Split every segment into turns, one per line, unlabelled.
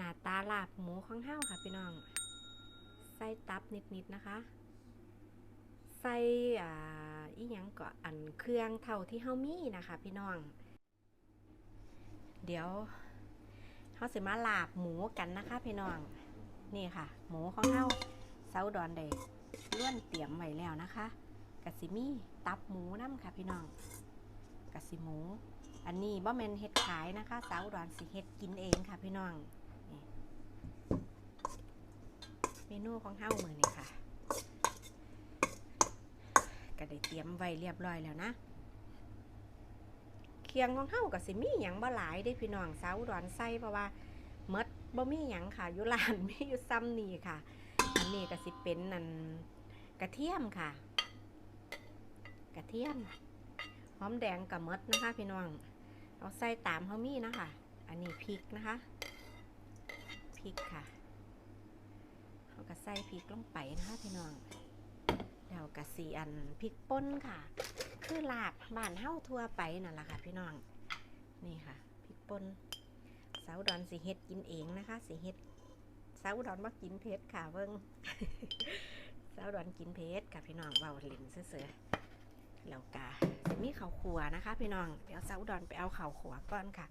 หน้าตาลาบหมูของเฮาค่ะพี่น้อง ใส่ตับนิดๆนะคะ ใส่อ่าอีหยังก็อันเครื่องเท่าที่เฮามีนะคะ พี่น้อง เดี๋ยวเฮาสิมาลาบหมูกันนะคะ พี่น้อง นี่ค่ะ หมูของเฮาเซาดอนเดล้วนเตรียมไว้แล้วนะคะกะสิมีตับหมูน้ำค่ะพี่น้องกะสิหมู อันนี้บ่แม่นเฮ็ดขายนะคะ สาวดอุดรสิเฮ็ดกินเองค่ะพี่น้องนี่ เมนูของเฮามือนี้ค่ะ ก็ได้เตรียมไว้เรียบร้อยแล้วนะเคียงของเฮาก็สิมีหยังบ่หลายเด้พี่น้องสาวดอุดรใส่เพราะว่าหมดบ่มีหยังค่ะอยู่ร้านมีอยู่ซ้ำนี่ค่ะ อันนี้ก็สิเป็นนั่นกระเทียมค่ะ กระเทียมหอมแดงกับมดนะคะพี่น้องเอาใส่ตามเฮามีนะคะ อันนี้พริกนะคะ พริกค่ะ ส่พริกลงไปนะคะพี่น้องแล้วก็สีอันพริกป่นค่ะ คือลาบบ้านเฮ้าทั่วไปนั่นแหละค่ะ พี่น้องนี่ค่ะพริกป่นสาวดอนสีเฮ็ดกินเองนะคะสีเฮ็ดสาวดอนมากินเผ็ดค่ะเบิ่งสาวดอนกินเผ็ดค่ะพี่น้องเบาหลินเสือแล้วก็จะมีข้าวขัวนะคะ พี่น้องเดี๋ยวสาวดอนไปเอาข้าวขัวก่อนค่ะ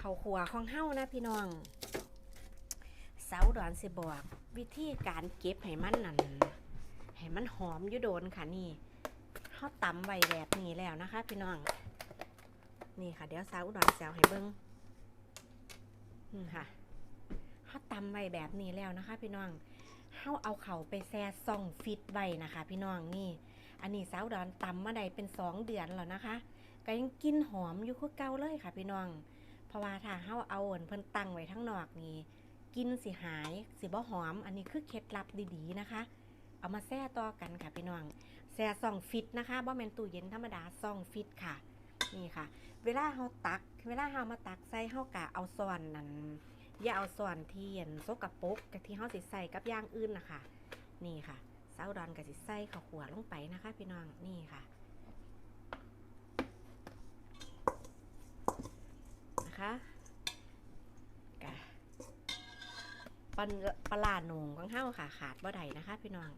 ข้าวขัวของเฮ้านะพี่น้อง สาวดอนสิบอก วิธีการเก็บให้มันนั่นให้มันหอมอยู่โดนค่ะนี่เฮาตำไว้แบบนี้แล้วนะคะ พี่น้อง นี่ค่ะ เดี๋ยวสาวอุดรแซวให้เบิ้งนี่ค่ะเฮาตำไว้แบบนี้แล้วนะคะ พี่น้องเฮาเอาเข่าไปแซ่ซองฟิตไว้นะคะ พี่น้องนี่ อันนี้สาวอุดรตำมาได้เป็นสองเดือนแล้วนะคะก็ยังกินหอมอยู่คือเก่าเลยค่ะ พี่น้อง เพราะว่าถ้าเฮาเอาอันเพิ่นตั้งไว้ทั้งนอกนี่ กินสิหายสิบ่หอม อันนี้คือเคล็ดลับดีๆนะคะ เอามาแซ่ต่อกันค่ะพี่น้องแซ่ซองฟิตนะคะบ่แมนตู้เย็นธรรมดาซองฟิตค่ะ นี่ค่ะ เวลาเฮาตัก เวลาเฮามาตักใส่เฮากะเอาส่วนนั้นอย่าเอาส่วนที่เห็นซกกระปกกับที่เฮาสิใส่กับย่างอื่นนะคะนี่ค่ะเซาดอนกับสิใส่ข้าวขัวลงไปนะคะ พี่น้องนี่ค่ะนะคะกะ ปลาปลาร้าหนงของเฮาค่ะ ขาดบ่ได้นะคะ พี่น้อง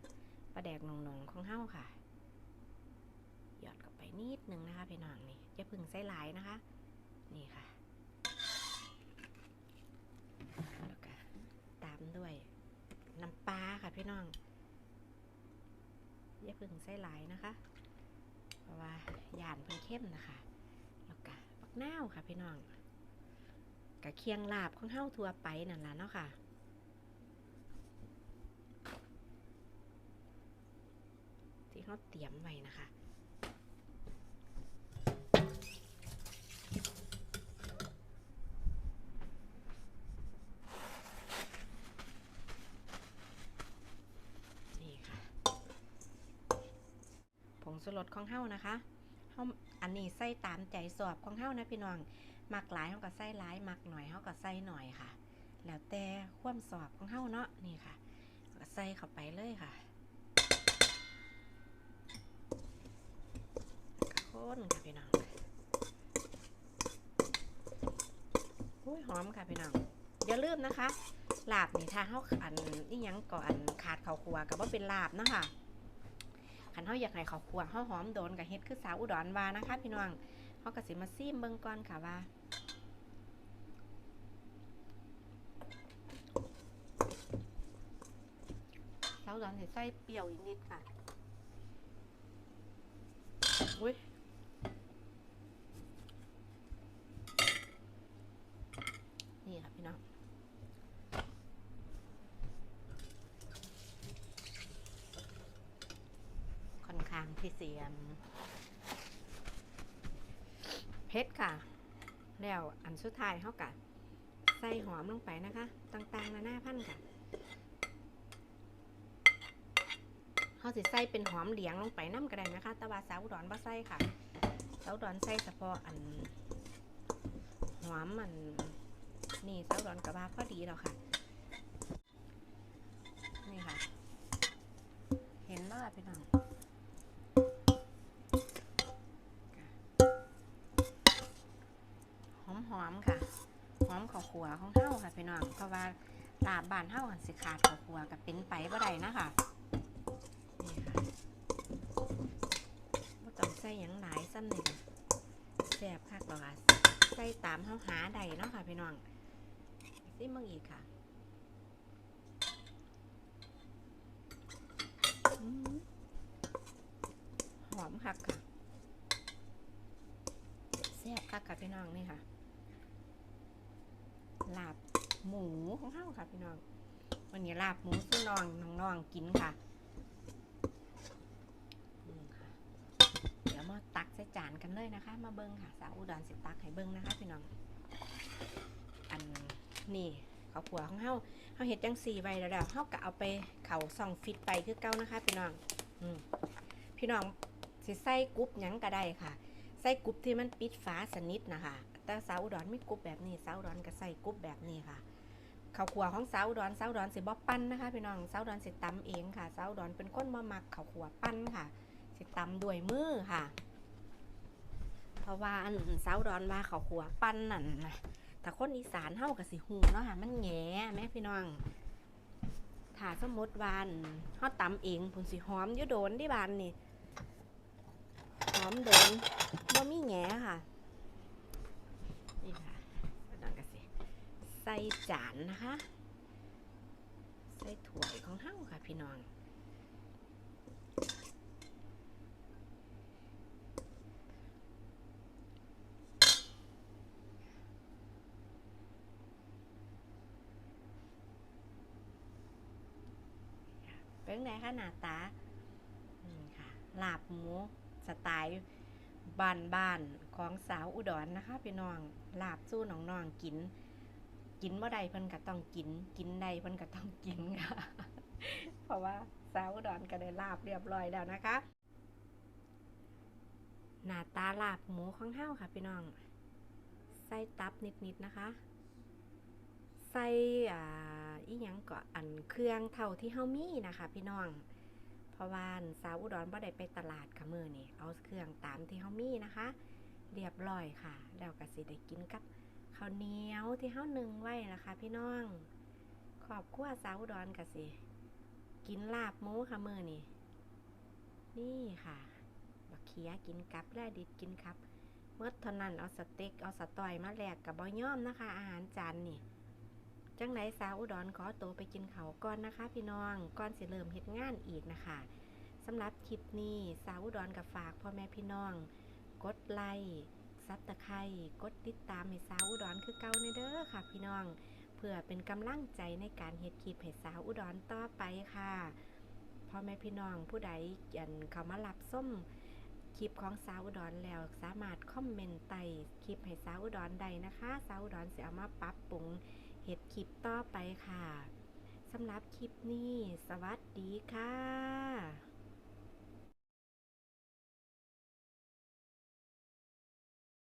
ปลาแดกหนงๆของเฮาค่ะหยอดเข้าไปนิดนึงนะคะ พี่น้องนี่อย่าพึ่งใส่หลายนะคะ นี่ค่ะแล้วก็ตามด้วยน้ำปลาค่ะพี่น้องอย่าพึ่งใส่หลายนะคะ เพราะว่าหยานเพิ่นเข้มนะคะแล้วก็บักนาวค่ะพี่น้องกะเคียงลาบของเฮาทั่วไปนั่นแหละเนาะค่ะ ที่เขาเตรียมไว้นะคะนี่ค่ะผงชูรสของเฮานะคะเฮาอันนี้ใส่ตามใจสอบของเฮานะพี่น้องมักหลายเฮาก็ใส่หลายมักหน่อยเฮาก็ใส่หน่อยค่ะ แล้วแต่ความสอบของเฮาเนาะนี่ค่ะก็ใส่เข้าไปเลยค่ะ นค่ะพี่น้องอุ้ยหอมค่ะพี่น้องอย่าลืมนะคะลาบนี่ถ้าเฮาอันนี่ยังก่อนขาดข้าวคั่วก็บ่เป็นลาบนะคะคันเฮาอยากให้ข้าวคั่วเฮาหอมโดนกับเฮ็ดคือสาวอุดรวานะคะ พี่น้องเฮาก็สิมาซิมเบิ่งก่อนค่ะว่าสาวอุดรใส่เปรี้ยวอีกนิดค่ะอุ้ย นี่ค่ะพี่น้อง ค่ เสียม เพชรค่ะ แล้วอันสุดท้ายเขากะใส่หอมลงไปนะคะ ต่างๆนานาพันค่ะเขาสิใส่เป็นหอมเหลียงลงไปน้ำก็ได้นะคะต่ว่าสาวดอนบ่ใส่ค่ะ สาวดอนใส่เฉพาะอันหอมมันนี่สาวดอนกับาพอดีแล้วค่ะ นี่ค่ะ เห็นแล้วพี่น้อง ค่ะพี่น้องเพราะว่าลาบบ้านเฮาหันสิขาดข้าวขัวกับเป็นไปบ่ได้นะคะนี่ค่ะบ่ต้องใส่หยังหลายซ้ำนี่ค่ะแซ่บคักดอกค่ะใส่ตามเฮาหาได้เนาะค่ะพี่น้องซิมึงอีกค่ะหอมคักค่ะแซ่บคักค่ะพี่น้องนี่ค่ะลาบ หมูของเฮาค่ะพี่น้องวันนี้ลาบหมูสู้น้องน้องๆกินค่ะนี่ค่ะเดี๋ยวมาตักใส่จานกันเลยนะคะ มาเบิ้งค่ะ สาวอุดรสิตักให้เบิ้งนะคะ พี่น้อง อันนี่ข้าวผัวของเฮาเฮาเห็ดจังสี่ใบแล้วแล้วเฮาก็เอาไปเข่าซองฟิตไปคือเก่านะคะ พี่น้องอืมพี่น้องสิใส่กรุ๊ปหยังก็ได้ค่ะ ใส่กรุ๊ปที่มันปิดฝาสนิทนะคะแต่สาวอุดรไมีกรุ๊ปแบบนี้สาวอุดรก็ใส่กรุ๊ปแบบนี้ค่ะ ข้าวขัวของสาวอุดรสาวอุดรสิบ่ปั้นนะคะพี่น้องสาวอุดรสิตำเองค่ะสาวอุดรเป็นคนมามักข้าวขัวปั้นค่ะ สิตำด้วยมือค่ะ เพราะว่าอันสาวอุดรว่าข้าวขัวปั้นนั่นนะแต่คนอีสานเฮากับสิหูเนาะค่ะมันแง่แม่พี่น้องถ้าสมมติวาอันเฮาตำเองผลสิหอมอยู่โดนที่บานนี่หอมโดนบ่มีแง่ค่ะ นี่ค่ะก็ต้องกระสิ ใส่จานนะคะ ใส่ถ้วยของเฮาค่ะพี่น้องเป็นไงคะหน้าตานี่ค่ะลาบหมูสไตล์บ้านบ้านของสาวอุดรนะคะพี่น้องลาบสู้น้องๆกิน กินเมื่อใดเพิ่นก็ต้องกิน กินใดเพิ่นก็ต้องกินค่ะเพราะว่าสาวอุดรก็ได้ลาบเรียบร้อยแล้วนะคะ หน้าตาลาบหมูของเฮาค่ะพี่น้อง ใส่ตับนิดๆนะคะ ใส่อ่าอีหยังก็อันเครื่องเท่าที่เฮามีนะคะ พี่น้องเพราะว่าสาวอุดรบ่ได้ไปตลาดค่ะมื้อนี้เอาเครื่องตามที่เฮามีนะคะ เรียบร้อยค่ะ แล้วก็สิได้กินกับ ข้าวเหนียวที่เฮานึ่งไว้นะคะ พี่น้องขอบครัวสาวอุดรก็สิ กินลาบหมูค่ะมือนี้นี่ค่ะ บักเขียกินกับแลดิดกินครับเมื่อเท่านั้นเอาสเต็กเอาสตอยมาแลกกับบ่ย่อมนะคะ อาหารจานนี่จังไหนสาวอุดรขอตัวไปกินเขาก่อนนะคะ พี่น้องก่อนสิเริ่มเฮ็ดงานอีกนะคะสำหรับคลิปนี้สาวอุดรกับฝากพ่อแม่พี่น้อง กดไลค์ ซับตะไคร้กดติดตามให้สาวอุดรคือเก่าในเด้อค่ะ พี่น้อง เพื่อเป็นกำลังใจในการเฮ็ดคลิปให้สาวอุดรต่อไปค่ะพ่อแม่พี่น้องผู้ใดยันเขามารับส้มคลิปของสาวอุดรแล้วสามารถคอมเมนต์ใต้คลิปให้สาวอุดรได้นะคะสาวอุดรจะเอามาปรับปรุงเห็ดคลิปต่อไปค่ะสำหรับคลิปนี้ สวัสดีค่ะ